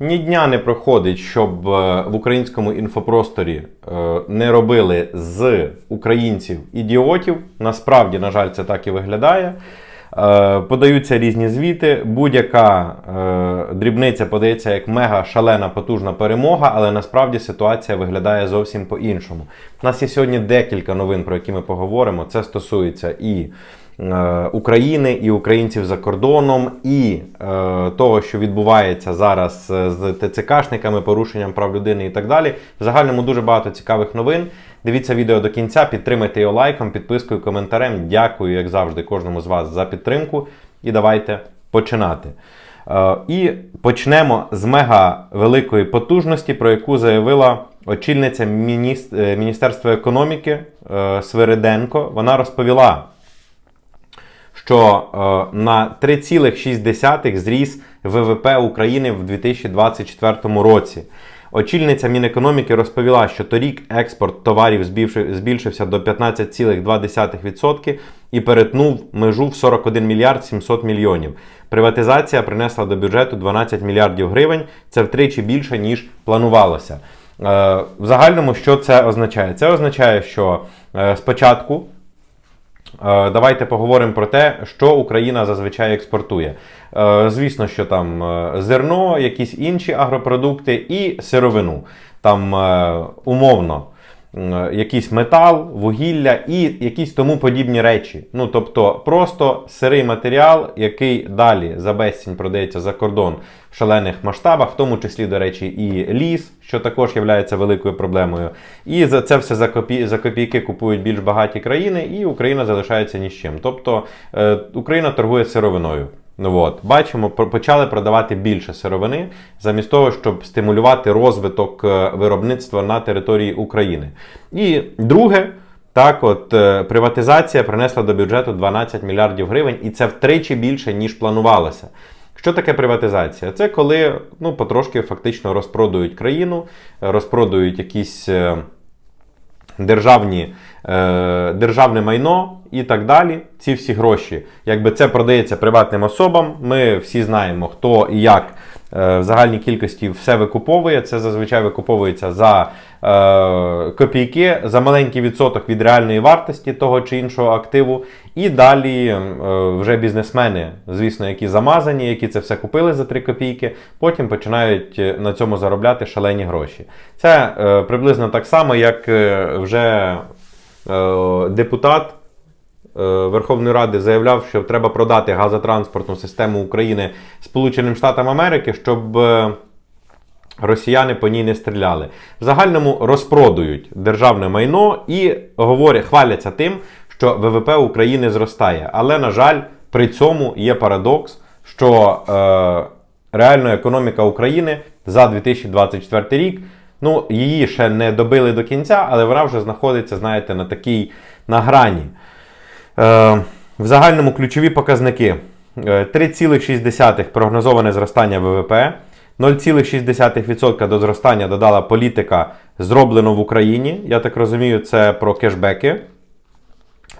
Ні дня не проходить, щоб е, в українському інфопросторі е, не робили з українців ідіотів. Насправді, на жаль, це так і виглядає. Е, Подаються різні звіти. Будь-яка дрібниця подається як мега шалена потужна перемога, але насправді ситуація виглядає зовсім по-іншому. У нас є сьогодні декілька новин, про які ми поговоримо. Це стосується і України, і українців за кордоном, і е, того, що відбувається зараз е, з ТЦКшниками, порушенням прав людини і так далі. В загальному дуже багато цікавих новин. Дивіться відео до кінця, підтримайте його лайком, підпискою, коментарем. Дякую, як завжди, кожному з вас за підтримку. І давайте починати. Е, І почнемо з мега великої потужності, про яку заявила очільниця е, Міністерства економіки е, Свириденко. Вона розповіла, що е, на 3,6 зріс ВВП України в 2024 році. Очільниця Мінекономіки розповіла, що торік експорт товарів збільшився до 15,2% і перетнув межу в 41 мільярд 700 мільйонів. Приватизація принесла до бюджету 12 мільярдів гривень. Це втричі більше, ніж планувалося. Е, В загальному, що це означає? Це означає, що е, спочатку Давайте поговоримо про те, що Україна зазвичай експортує. Е, Звісно, що там е, зерно, якісь інші агропродукти і сировину. Там е, умовно е, якийсь метал, вугілля і якісь тому подібні речі. Ну тобто просто сирий матеріал, який далі за безцінь продається за кордон в шалених масштабах, в тому числі, до речі, і ліс, що також є великою проблемою. І за це все за, копі... за копійки купують більш багаті країни, і Україна залишається ні з чим. Тобто е, Україна торгує сировиною. Ну от, бачимо, почали продавати більше сировини, замість того, щоб стимулювати розвиток е, виробництва на території України. І друге, так, от е, приватизація принесла до бюджету 12 мільярдів гривень, і це втричі більше, ніж планувалося. Що таке приватизація? Це коли ну, потрошки фактично розпродують країну, розпродують якісь е, державні, державне майно і так далі. Ці всі гроші, якби це продається приватним особам, ми всі знаємо, хто і як е, в загальній кількості все викуповує. Це зазвичай викуповується за е, копійки, за маленький відсоток від реальної вартості того чи іншого активу. І далі е, вже бізнесмени, звісно, які замазані, які це все купили за 3 копійки, потім починають е, на цьому заробляти шалені гроші. Це е, приблизно так само, як е, вже е, депутат. е, Верховної Ради заявляв, що треба продати газотранспортну систему України Сполученим Штатам Америки, щоб е, росіяни по ній не стріляли. В загальному розпродують державне майно і говорять, хваляться тим, що ВВП України зростає. Але, на жаль, при цьому є парадокс, що е, реально економіка України за 2024 рік. Ну, її ще не добили до кінця, але вона вже знаходиться, знаєте, на такій на грані. Е, в загальному ключові показники: Е, 3,6 прогнозоване зростання ВВП, 0,6% до зростання додала політика зроблено в Україні. Я так розумію, це про кешбеки.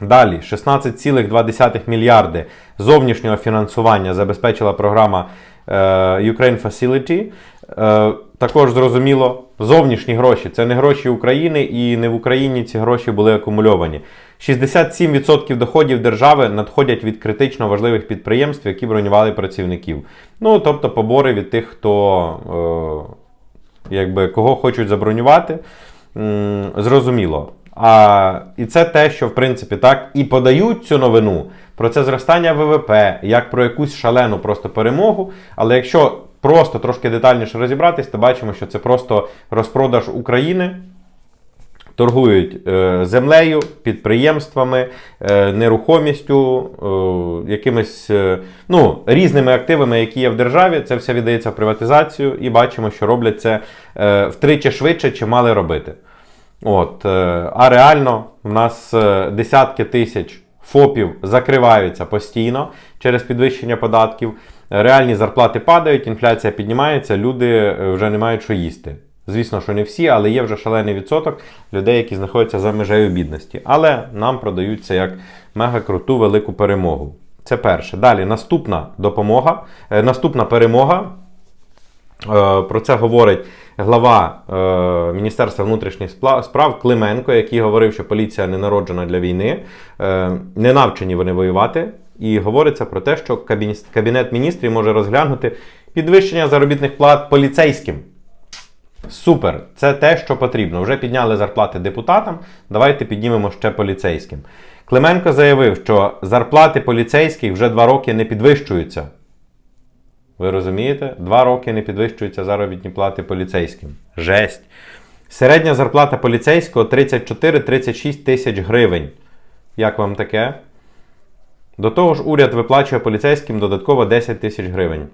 Далі 16,2 мільярди зовнішнього фінансування забезпечила програма е, Ukraine Facility. Е, також зрозуміло, зовнішні гроші це не гроші України, і не в Україні ці гроші були акумульовані. 67% доходів держави надходять від критично важливих підприємств, які бронювали працівників. Ну, тобто побори від тих, хто е, якби, кого хочуть забронювати. Зрозуміло. А, і це те, що в принципі так і подають цю новину про це зростання ВВП, як про якусь шалену просто перемогу. Але якщо просто трошки детальніше розібратись, то бачимо, що це просто розпродаж України. Торгують е, землею, підприємствами, е, нерухомістю, е, якимись ну, різними активами, які є в державі. Це все віддається в приватизацію, і бачимо, що роблять це втричі швидше, чи мали робити. От, а реально в нас десятки тисяч ФОПів закриваються постійно через підвищення податків. Реальні зарплати падають, інфляція піднімається, люди е, вже не мають що їсти. Звісно, що не всі, але є вже шалений відсоток людей, які знаходяться за межею бідності. Але нам продаються як мега круту велику перемогу. Це перше. Далі наступна допомога, е, наступна перемога Е, Про це говорить глава Міністерства внутрішніх справ Клименко, який говорив, що поліція не народжена для війни, не навчені вони воювати. І говориться про те, що Кабінет, міністрів може розглянути підвищення заробітних плат поліцейським. Супер, це те, що потрібно. Вже підняли зарплати депутатам. Давайте піднімемо ще поліцейським. Клименко заявив, що зарплати поліцейських вже два роки не підвищуються. Ви розумієте? Два роки не підвищуються заробітні плати поліцейським. Жесть. Середня зарплата поліцейського 34-36 тисяч гривень. Як вам таке? До того ж, уряд виплачує поліцейським додатково 10 тисяч гривень.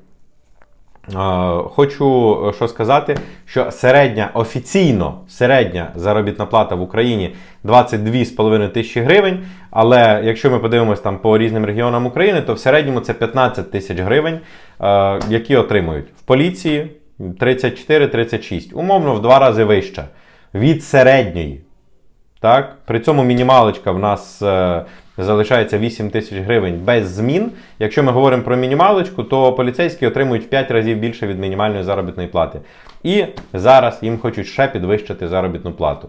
Хочу е, що сказати, що середня офіційно середня заробітна плата в Україні 22,5 тисячі гривень. Але якщо ми подивимося там по різним регіонам України, то в середньому це 15 тисяч гривень, е, які отримують в поліції 34-36, умовно в два рази вище від середньої. Так? При цьому мінімалочка в нас е, залишається 8 тисяч гривень без змін. Якщо ми говоримо про мінімалочку, то поліцейські отримують в 5 разів більше від мінімальної заробітної плати. І зараз їм хочуть ще підвищити заробітну плату.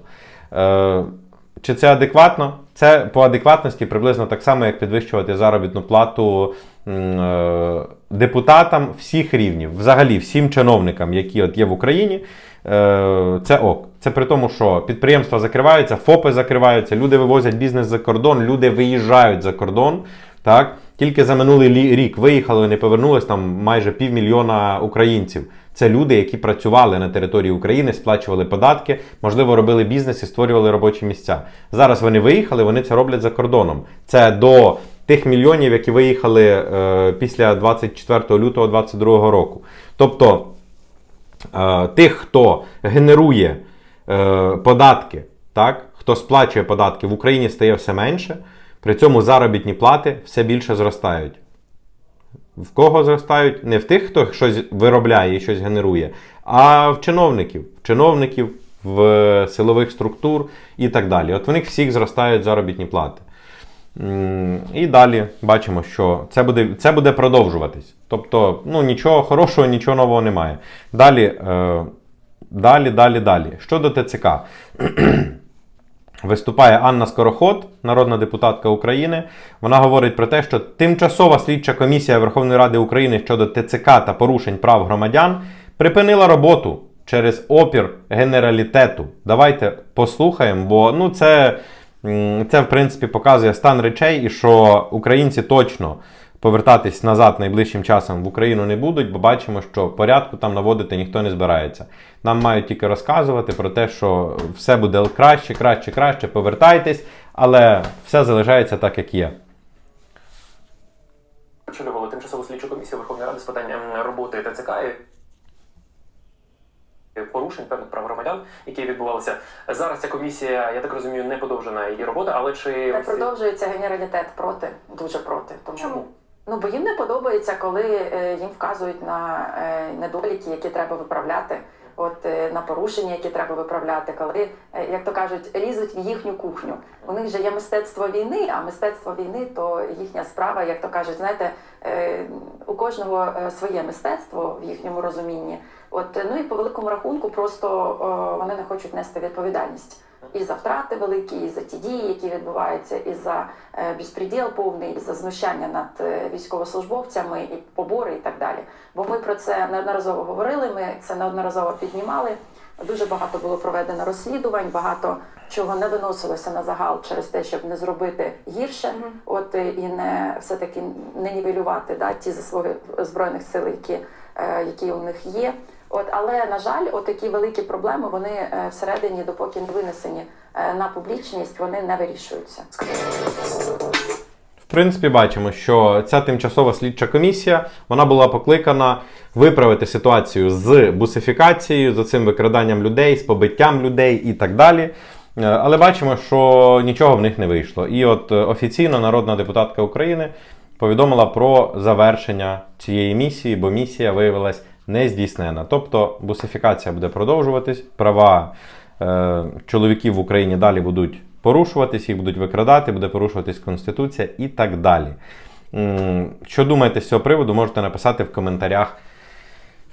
Е, чи це адекватно? Це по адекватності приблизно так само, як підвищувати заробітну плату е, депутатам всіх рівнів, взагалі всім чиновникам, які от є в Україні. Е, Це ок. Це при тому, що підприємства закриваються, ФОПи закриваються, люди вивозять бізнес за кордон, люди виїжджають за кордон. Так? Тільки за минулий рік виїхали і не повернулись там майже півмільйона українців. Це люди, які працювали на території України, сплачували податки, можливо, робили бізнес і створювали робочі місця. Зараз вони виїхали, вони це роблять за кордоном. Це до тих мільйонів, які виїхали е, після 24 лютого 2022 року. Тобто е, тих, хто генерує е, податки, так, хто сплачує податки в Україні стає все менше, при цьому заробітні плати все більше зростають. В кого зростають? Не в тих, хто щось виробляє і щось генерує, а в чиновників, в чиновників, в силових структур і так далі. От в них всіх зростають заробітні плати. І далі бачимо, що це буде, це буде продовжуватись. Тобто, ну, нічого хорошого, нічого нового немає. Далі, е, далі, далі, далі. Щодо ТЦК. Виступає Анна Скороход, народна депутатка України. Вона говорить про те, що тимчасова слідча комісія Верховної Ради України щодо ТЦК та порушень прав громадян припинила роботу через опір генералітету. Давайте послухаємо, бо ну, це, це в принципі показує стан речей і що українці точно повертатись назад найближчим часом в Україну не будуть, бо бачимо, що порядку там наводити ніхто не збирається. Нам мають тільки розказувати про те, що все буде краще, краще, краще, повертайтесь, але все залишається так, як є. очолювали тимчасову слідчу комісію Верховної Ради з питань ем, роботи ТЦК порушень певних прав громадян, які відбувалися. Зараз ця комісія, я так розумію, не подовжена її робота, але чи Не продовжується генералітет проти, дуже проти. Тому Чому? Ну бо їм не подобається, коли е, їм вказують на е, недоліки, які треба виправляти. От е, на порушення, які треба виправляти, коли, як то кажуть, лізуть в їхню кухню. У них же є мистецтво війни, а мистецтво війни то їхня справа, як то кажуть, знаєте, у кожного своє мистецтво в їхньому розумінні. От ну і по великому рахунку, просто вони не хочуть нести відповідальність і за втрати великі, і за ті дії, які відбуваються, і за е, безпреділ повний, і за знущання над е, військовослужбовцями, і побори, і так далі. Бо ми про це неодноразово говорили, ми це неодноразово піднімали. Дуже багато було проведено розслідувань, багато чого не виносилося на загал через те, щоб не зробити гірше, от е, і не все таки не нівелювати да, ті заслуги збройних сил, які, які у них є. От, але на жаль, от такі великі проблеми вони е, всередині, допоки не винесені е, на публічність, вони не вирішуються. В принципі, бачимо, що ця тимчасова слідча комісія вона була покликана виправити ситуацію з бусифікацією, з цим викраданням людей, з побиттям людей і так далі. Е, Але бачимо, що нічого в них не вийшло. І от офіційно народна депутатка України повідомила про завершення цієї місії, бо місія виявилась не здійснена. Тобто бусифікація буде продовжуватись, права е, чоловіків в Україні далі будуть порушуватись, їх будуть викрадати, буде порушуватись Конституція і так далі. Що думаєте з цього приводу, можете написати в коментарях.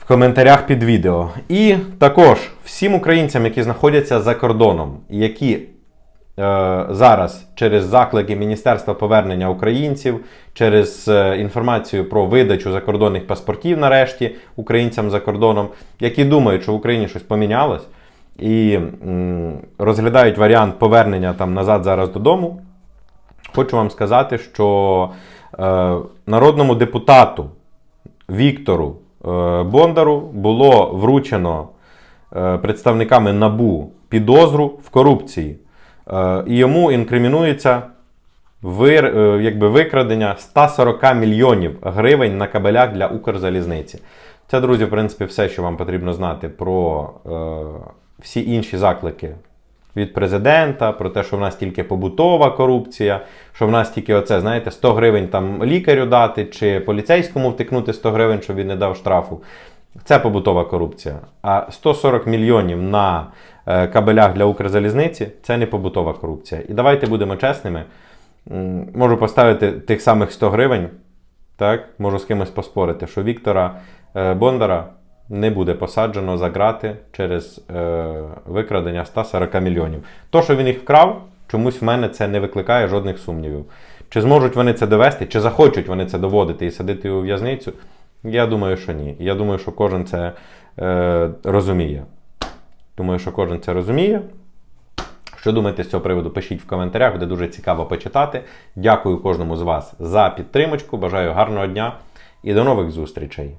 В коментарях під відео. І також всім українцям, які знаходяться за кордоном, які зараз через заклики Міністерства повернення українців, через е, інформацію про видачу закордонних паспортів, нарешті українцям за кордоном, які думають, що в Україні щось помінялось, і розглядають варіант повернення там назад зараз додому. Хочу вам сказати, що е, народному депутату Віктору е, Бондару було вручено е, представниками НАБУ підозру в корупції. Е, і йому інкримінується вир, е, якби викрадення 140 мільйонів гривень на кабелях для Укрзалізниці. Це, друзі, в принципі, все, що вам потрібно знати про е, всі інші заклики від президента, про те, що в нас тільки побутова корупція, що в нас тільки оце, знаєте, 100 гривень там лікарю дати, чи поліцейському втикнути 100 гривень, щоб він не дав штрафу. Це побутова корупція. А 140 мільйонів на е, кабелях для Укрзалізниці це не побутова корупція. І давайте будемо чесними. Можу поставити тих самих 100 гривень, так, можу з кимось поспорити, що Віктора е, Бондара не буде посаджено за грати через е, викрадення 140 мільйонів. То, що він їх вкрав, чомусь в мене це не викликає жодних сумнівів. Чи зможуть вони це довести, чи захочуть вони це доводити і садити у в'язницю? Я думаю, що ні. Я думаю, що кожен це е, розуміє. Думаю, що кожен це розуміє. Що думаєте з цього приводу? Пишіть в коментарях, буде дуже цікаво почитати. Дякую кожному з вас за підтримочку. Бажаю гарного дня і до нових зустрічей.